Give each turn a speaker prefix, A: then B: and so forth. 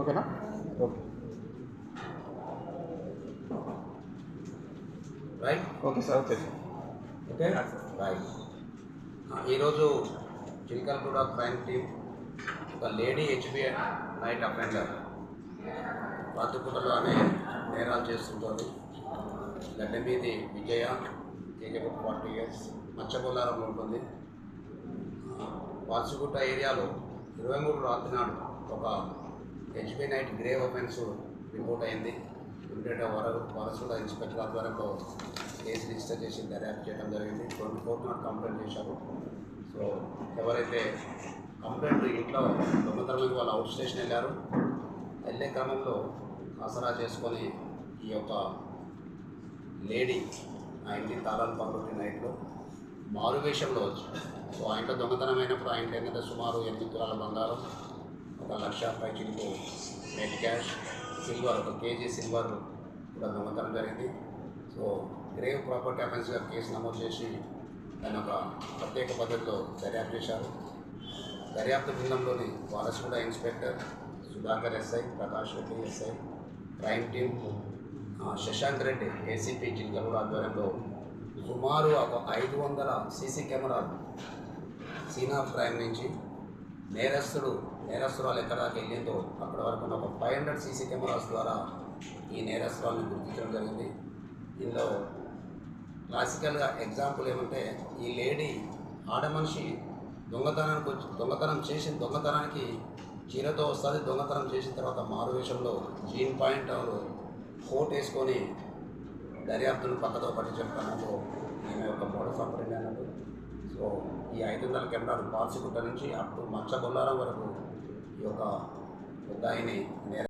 A: ఓకేనా? Okay.
B: Right
A: okay sir okay sir.
B: Okay right ఈరోజు Chilkalguda crime team ఒక lady H B I night offender రాత్రిపూటలోనే నేరాలు చేస్తుంటుంది. గడ్డ మీది Vijaya age about forty years మచ్చబొల్లారంలో ఉంటుంది. వాల్సిగుట్ట ఏరియాలో ఇరవై మూడు రాత్రి నాడు ఒక H B night grave offence report అయింది. ఇమీడియట్ వర వరసుల ఇన్స్పెక్టర్ ఆధ్వర్యంలో కేసు రిజిస్టర్ చేసి దర్యాప్తు చేయడం జరిగింది. ట్వంటీ ఫోర్ నాట్ కంప్లైంట్ చేశారు. సో ఎవరైతే కంప్లైంట్ ఇంట్లో దొంగతనానికి వాళ్ళు అవుట్ స్టేషన్ వెళ్ళారు వెళ్ళే క్రమంలో ఆసరా చేసుకొని ఈ యొక్క లేడీ ఆ ఇంటి తాళాలు పగలొట్టి నైట్లో మారువేషంలో వచ్చి సో ఆ ఇంట్లో దొంగతనమైనప్పుడు ఆ ఇంట్లో ఏంటంటే సుమారు ఎనిమిది తులాల బంగారం లక్ష పైచిలకు నెట్ క్యాష్ సిల్వర్ ఒక కేజీ సిల్వర్ కూడా దొంగతనం జరిగింది. సో గ్రేవ్ ప్రాపర్టీ అఫెన్స్గా కేసు నమోదు చేసి దాని ఒక ప్రత్యేక పద్ధతిలో దర్యాప్తు చేశారు. దర్యాప్తు బృందంలోని Varasiguda inspector Sudhakar SI Prakash Reddy SI crime team Shashank Reddy ACP జిల్లా ఆధ్వర్యంలో సుమారు ఒక ఐదు వందల సీసీ కెమెరాలు సీన్ ఆఫ్ క్రైమ్ నుంచి నేరస్తుడు నేరస్తురాలు ఎక్కడ దాకా వెళ్ళిందో అక్కడ వరకు ఉన్న ఒక ఫైవ్ హండ్రెడ్ సీసీ కెమెరాస్ ద్వారా ఈ నేరస్తురాలను గుర్తించడం జరిగింది. ఇందులో క్లాసికల్గా ఎగ్జాంపుల్ ఏమంటే ఈ లేడీ ఆడ మనిషి దొంగతనానికి వచ్చి దొంగతనం చేసిన దొంగతనానికి చీరతో వస్తుంది దొంగతనం చేసిన తర్వాత మారువేషంలో జీన్ పాయింట్ కోట్ వేసుకొని దర్యాప్తును పక్కతో పట్టించే క్రమంలో ఈమె యొక్క మోడల్ ఆపరేండి అన్నట్టు సో ఈ ఐదు వందల కెమెరాలు పార్సిగుట్ట నుంచి అప్ టు మచ్చ వరకు ఈ యొక్క ముద్దాయిని నేర